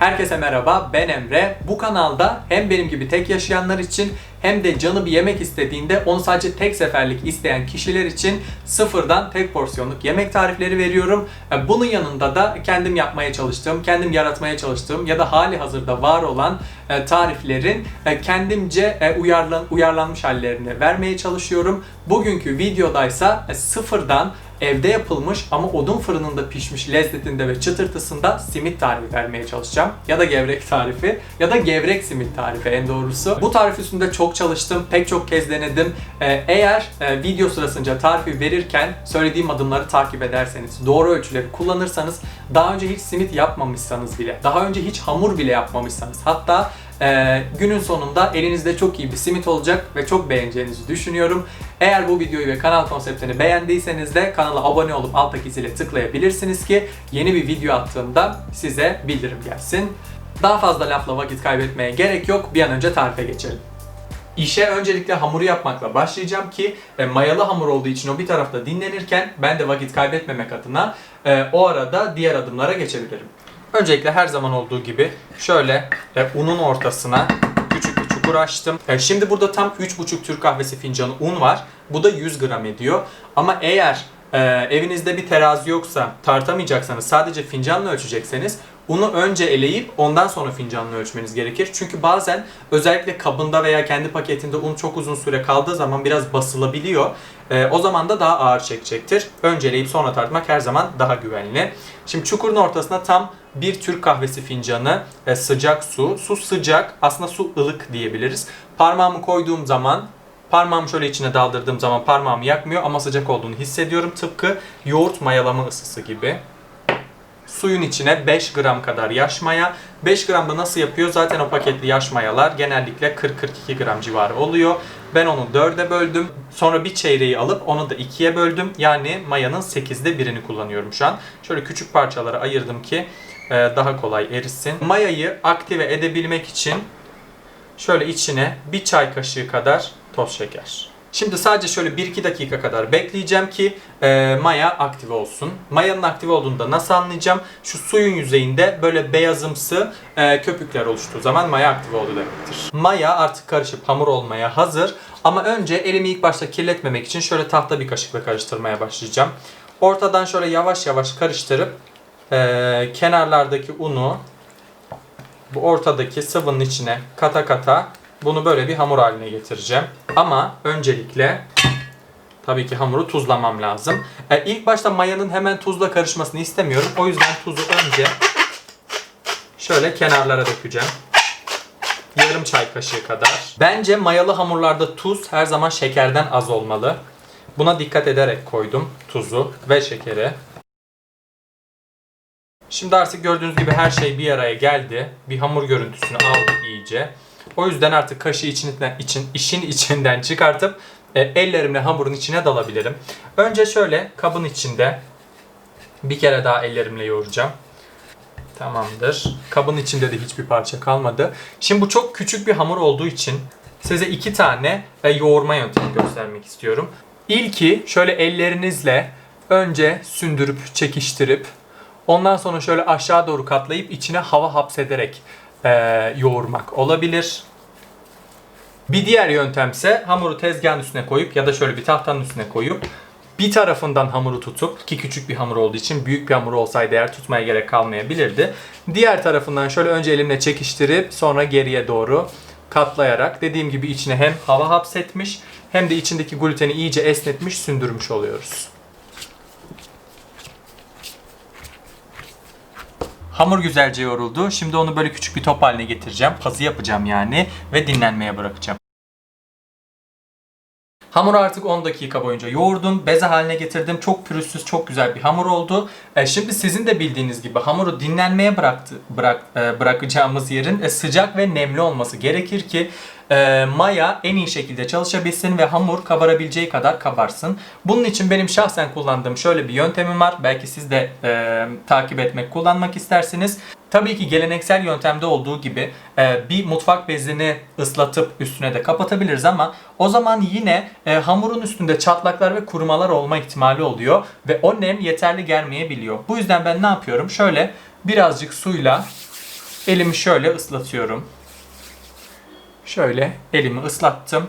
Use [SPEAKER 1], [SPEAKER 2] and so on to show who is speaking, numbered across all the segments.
[SPEAKER 1] Herkese merhaba, ben Emre. Bu kanalda hem benim gibi tek yaşayanlar için hem de canı bir yemek istediğinde onu sadece tek seferlik isteyen kişiler için sıfırdan tek porsiyonluk yemek tarifleri veriyorum. E, Bunun yanında da kendim yapmaya çalıştığım, kendim yaratmaya çalıştığım ya da hali hazırda var olan e, tariflerin e, kendimce uyarlan, uyarlanmış hallerini vermeye çalışıyorum. Bugünkü videodaysa sıfırdan evde yapılmış ama odun fırınında pişmiş lezzetinde ve çıtırtısında simit tarifi vermeye çalışacağım. Ya da gevrek tarifi ya da gevrek simit tarifi en doğrusu. Bu tarif üstünde çok çalıştım, pek çok kez denedim. Ee, eğer e, video sırasınca tarifi verirken söylediğim adımları takip ederseniz, doğru ölçüleri kullanırsanız, daha önce hiç simit yapmamışsanız bile, daha önce hiç hamur bile yapmamışsanız, hatta ee, günün sonunda elinizde çok iyi bir simit olacak ve çok beğeneceğinizi düşünüyorum. Eğer bu videoyu ve kanal konseptini beğendiyseniz de kanala abone olup alttaki zile tıklayabilirsiniz ki yeni bir video attığımda size bildirim gelsin. Daha fazla lafla vakit kaybetmeye gerek yok. Bir an önce tarife geçelim. İşe öncelikle hamuru yapmakla başlayacağım ki e, mayalı hamur olduğu için o bir tarafta dinlenirken ben de vakit kaybetmemek adına e, o arada diğer adımlara geçebilirim. Öncelikle her zaman olduğu gibi şöyle e, unun ortasına küçük bir çukur açtım. E, şimdi burada tam 3,5 Türk kahvesi fincanı un var. Bu da 100 gram ediyor. Ama eğer e, evinizde bir terazi yoksa tartamayacaksanız sadece fincanla ölçecekseniz unu önce eleyip ondan sonra fincanla ölçmeniz gerekir. Çünkü bazen özellikle kabında veya kendi paketinde un çok uzun süre kaldığı zaman biraz basılabiliyor. E, o zaman da daha ağır çekecektir. Önce eleyip sonra tartmak her zaman daha güvenli. Şimdi çukurun ortasına tam bir Türk kahvesi fincanı e, sıcak su. Su sıcak, aslında su ılık diyebiliriz. Parmağımı koyduğum zaman Parmağımı şöyle içine daldırdığım zaman parmağımı yakmıyor ama sıcak olduğunu hissediyorum. Tıpkı yoğurt mayalama ısısı gibi. Suyun içine 5 gram kadar yaş maya. 5 gram da nasıl yapıyor? Zaten o paketli yaş mayalar genellikle 40-42 gram civarı oluyor. Ben onu 4'e böldüm. Sonra bir çeyreği alıp onu da 2'ye böldüm. Yani mayanın 8'de birini kullanıyorum şu an. Şöyle küçük parçalara ayırdım ki e, daha kolay erisin. Mayayı aktive edebilmek için şöyle içine bir çay kaşığı kadar toz şeker. Şimdi sadece şöyle 1-2 dakika kadar bekleyeceğim ki e, maya aktive olsun. Mayanın aktive olduğunu da nasıl anlayacağım? Şu suyun yüzeyinde böyle beyazımsı e, köpükler oluştuğu zaman maya aktive oldu demektir. Maya artık karışıp hamur olmaya hazır. Ama önce elimi ilk başta kirletmemek için şöyle tahta bir kaşıkla karıştırmaya başlayacağım. Ortadan şöyle yavaş yavaş karıştırıp e, kenarlardaki unu bu ortadaki sıvının içine kata kata bunu böyle bir hamur haline getireceğim. Ama öncelikle tabii ki hamuru tuzlamam lazım. E, ilk başta mayanın hemen tuzla karışmasını istemiyorum. O yüzden tuzu önce şöyle kenarlara dökeceğim. Yarım çay kaşığı kadar. Bence mayalı hamurlarda tuz her zaman şekerden az olmalı. Buna dikkat ederek koydum tuzu ve şekeri. Şimdi artık gördüğünüz gibi her şey bir araya geldi. Bir hamur görüntüsünü aldı iyice. O yüzden artık kaşığı içinden, için, işin içinden çıkartıp e, ellerimle hamurun içine dalabilirim. Önce şöyle kabın içinde bir kere daha ellerimle yoğuracağım. Tamamdır. Kabın içinde de hiçbir parça kalmadı. Şimdi bu çok küçük bir hamur olduğu için size iki tane e, yoğurma yöntemi göstermek istiyorum. İlki şöyle ellerinizle önce sündürüp çekiştirip ondan sonra şöyle aşağı doğru katlayıp içine hava hapsederek e, yoğurmak olabilir. Bir diğer yöntemse hamuru tezgahın üstüne koyup ya da şöyle bir tahtanın üstüne koyup bir tarafından hamuru tutup ki küçük bir hamur olduğu için büyük bir hamur olsaydı eğer tutmaya gerek kalmayabilirdi. Diğer tarafından şöyle önce elimle çekiştirip sonra geriye doğru katlayarak dediğim gibi içine hem hava hapsetmiş hem de içindeki gluteni iyice esnetmiş sündürmüş oluyoruz. Hamur güzelce yoğruldu. Şimdi onu böyle küçük bir top haline getireceğim. Pazı yapacağım yani ve dinlenmeye bırakacağım. Hamuru artık 10 dakika boyunca yoğurdum, beze haline getirdim. Çok pürüzsüz, çok güzel bir hamur oldu. E, şimdi sizin de bildiğiniz gibi hamuru dinlenmeye bıraktı, bırak, e, bırakacağımız yerin e, sıcak ve nemli olması gerekir ki e, maya en iyi şekilde çalışabilsin ve hamur kabarabileceği kadar kabarsın. Bunun için benim şahsen kullandığım şöyle bir yöntemim var. Belki siz de e, takip etmek, kullanmak istersiniz. Tabii ki geleneksel yöntemde olduğu gibi e, bir mutfak bezini ıslatıp üstüne de kapatabiliriz ama o zaman yine e, hamurun üstünde çatlaklar ve kurumalar olma ihtimali oluyor ve o nem yeterli gelmeyebiliyor. Bu yüzden ben ne yapıyorum? Şöyle birazcık suyla Elimi şöyle ıslatıyorum. Şöyle elimi ıslattım.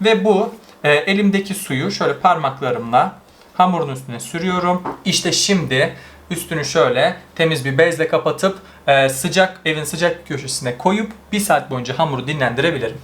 [SPEAKER 1] Ve bu e, elimdeki suyu şöyle parmaklarımla hamurun üstüne sürüyorum. İşte şimdi üstünü şöyle temiz bir bezle kapatıp e, sıcak evin sıcak köşesine koyup bir saat boyunca hamuru dinlendirebilirim.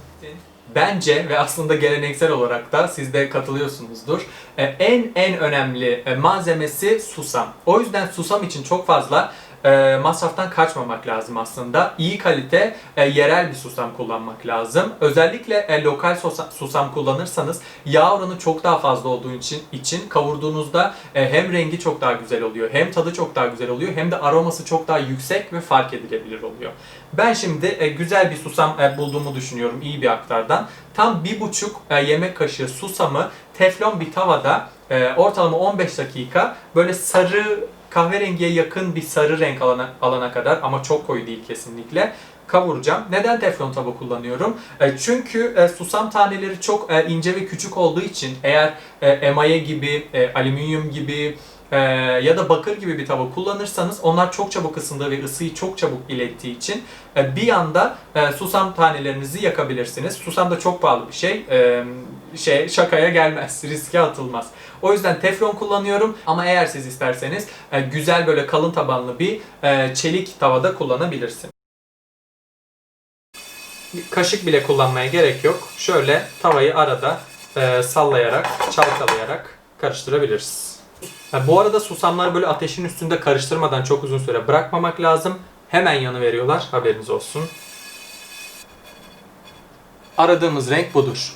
[SPEAKER 1] Bence ve aslında geleneksel olarak da siz de katılıyorsunuzdur. e, En en önemli e, malzemesi susam. O yüzden susam için çok fazla e, masraftan kaçmamak lazım aslında. İyi kalite e, yerel bir susam kullanmak lazım. Özellikle e, lokal susam kullanırsanız yağ oranı çok daha fazla olduğu için için kavurduğunuzda e, hem rengi çok daha güzel oluyor, hem tadı çok daha güzel oluyor, hem de aroması çok daha yüksek ve fark edilebilir oluyor. Ben şimdi e, güzel bir susam e, bulduğumu düşünüyorum iyi bir aktardan. Tam bir buçuk e, yemek kaşığı susamı teflon bir tavada e, ortalama 15 dakika böyle sarı kahverengiye yakın bir sarı renk alana, alana kadar ama çok koyu değil kesinlikle kavuracağım. Neden teflon tava kullanıyorum? E, çünkü e, susam taneleri çok e, ince ve küçük olduğu için eğer emaye gibi, alüminyum gibi ya da bakır gibi bir tava kullanırsanız onlar çok çabuk ısındığı ve ısıyı çok çabuk ilettiği için bir anda susam tanelerinizi yakabilirsiniz. Susam da çok pahalı bir şey. Şey şakaya gelmez, riske atılmaz. O yüzden teflon kullanıyorum ama eğer siz isterseniz e, güzel böyle kalın tabanlı bir e, çelik tavada kullanabilirsiniz. Kaşık bile kullanmaya gerek yok. Şöyle tavayı arada e, sallayarak, çalkalayarak karıştırabiliriz. Bu arada susamları böyle ateşin üstünde karıştırmadan çok uzun süre bırakmamak lazım. Hemen yanı veriyorlar. Haberiniz olsun. Aradığımız renk budur.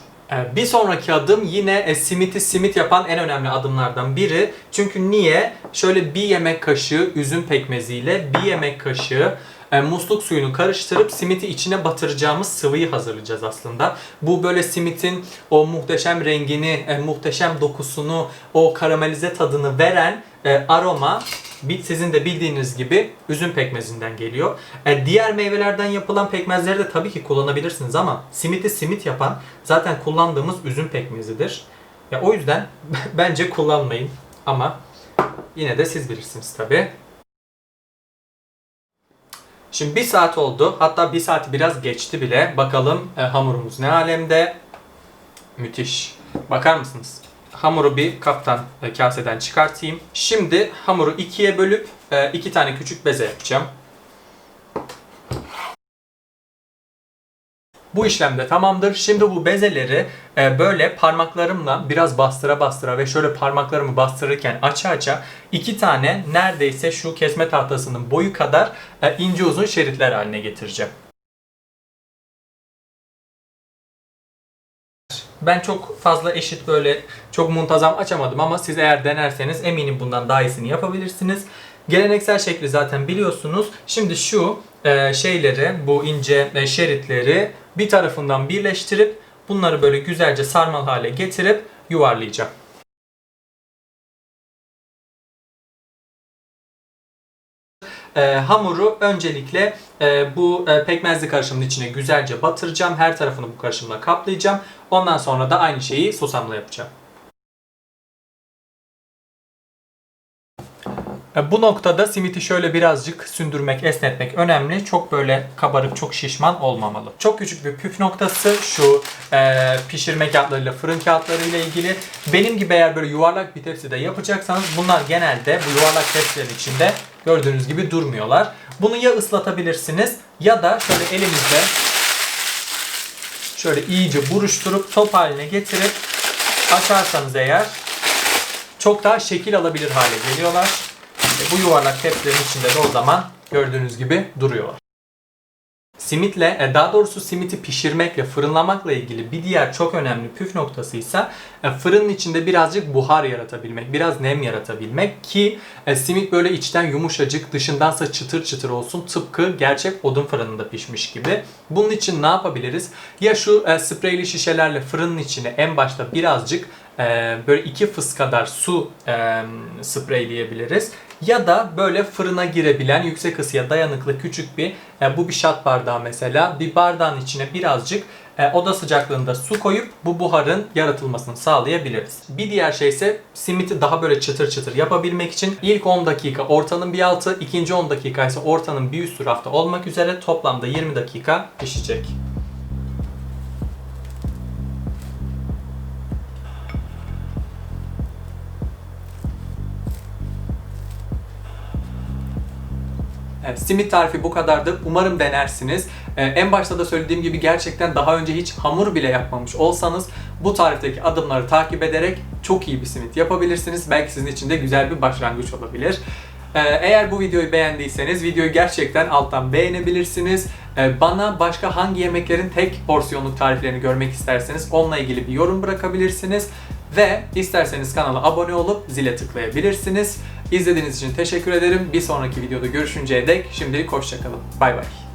[SPEAKER 1] Bir sonraki adım yine e, simiti simit yapan en önemli adımlardan biri. Çünkü niye? Şöyle bir yemek kaşığı üzüm pekmeziyle bir yemek kaşığı e, musluk suyunu karıştırıp simiti içine batıracağımız sıvıyı hazırlayacağız aslında. Bu böyle simitin o muhteşem rengini, e, muhteşem dokusunu, o karamelize tadını veren e, aroma sizin de bildiğiniz gibi üzüm pekmezinden geliyor. E, diğer meyvelerden yapılan pekmezleri de tabii ki kullanabilirsiniz ama simiti simit yapan zaten kullandığımız üzüm pekmezidir. Ya o yüzden bence kullanmayın ama yine de siz bilirsiniz tabii. Şimdi bir saat oldu. Hatta bir saati biraz geçti bile. Bakalım e, hamurumuz ne alemde. Müthiş. Bakar mısınız? Hamuru bir kaptan e, kaseden çıkartayım. Şimdi hamuru ikiye bölüp e, iki tane küçük beze yapacağım. Bu işlem de tamamdır. Şimdi bu bezeleri e, böyle parmaklarımla biraz bastıra bastıra ve şöyle parmaklarımı bastırırken aça aça iki tane neredeyse şu kesme tahtasının boyu kadar e, ince uzun şeritler haline getireceğim. Ben çok fazla eşit böyle çok muntazam açamadım ama siz eğer denerseniz eminim bundan daha iyisini yapabilirsiniz. Geleneksel şekli zaten biliyorsunuz. Şimdi şu e, şeyleri, bu ince e, şeritleri bir tarafından birleştirip bunları böyle güzelce sarmal hale getirip yuvarlayacağım. E, hamuru öncelikle e, bu e, pekmezli karışımın içine güzelce batıracağım. Her tarafını bu karışımla kaplayacağım. Ondan sonra da aynı şeyi susamla yapacağım. Bu noktada simiti şöyle birazcık sündürmek, esnetmek önemli. Çok böyle kabarık, çok şişman olmamalı. Çok küçük bir püf noktası şu e, pişirme kağıtlarıyla, fırın kağıtlarıyla ilgili. Benim gibi eğer böyle yuvarlak bir tepside yapacaksanız bunlar genelde bu yuvarlak tepsilerin içinde gördüğünüz gibi durmuyorlar. Bunu ya ıslatabilirsiniz ya da şöyle elimizde şöyle iyice buruşturup top haline getirip açarsanız eğer çok daha şekil alabilir hale geliyorlar. Bu yuvarlak tepsilerin içinde de o zaman gördüğünüz gibi duruyorlar. Simitle, e, daha doğrusu simiti pişirmekle, fırınlamakla ilgili bir diğer çok önemli püf noktası ise e, fırının içinde birazcık buhar yaratabilmek, biraz nem yaratabilmek ki e, simit böyle içten yumuşacık, dışındansa çıtır çıtır olsun tıpkı gerçek odun fırınında pişmiş gibi. Bunun için ne yapabiliriz? Ya şu spreyli şişelerle fırının içine en başta birazcık böyle iki fıs kadar su spreyleyebiliriz. Ya da böyle fırına girebilen yüksek ısıya dayanıklı küçük bir e, bu bir şat bardağı mesela bir bardağın içine birazcık e, oda sıcaklığında su koyup bu buharın yaratılmasını sağlayabiliriz. Bir diğer şey ise simiti daha böyle çıtır çıtır yapabilmek için ilk 10 dakika ortanın bir altı, ikinci 10 dakika ise ortanın bir üstü rafta olmak üzere toplamda 20 dakika pişecek. Simit tarifi bu kadardı. Umarım denersiniz. Ee, en başta da söylediğim gibi gerçekten daha önce hiç hamur bile yapmamış olsanız bu tarifteki adımları takip ederek çok iyi bir simit yapabilirsiniz. Belki sizin için de güzel bir başlangıç olabilir. Ee, eğer bu videoyu beğendiyseniz videoyu gerçekten alttan beğenebilirsiniz. Ee, bana başka hangi yemeklerin tek porsiyonluk tariflerini görmek isterseniz onunla ilgili bir yorum bırakabilirsiniz. Ve isterseniz kanala abone olup zile tıklayabilirsiniz. İzlediğiniz için teşekkür ederim. Bir sonraki videoda görüşünceye dek şimdilik hoşçakalın. Bay bay.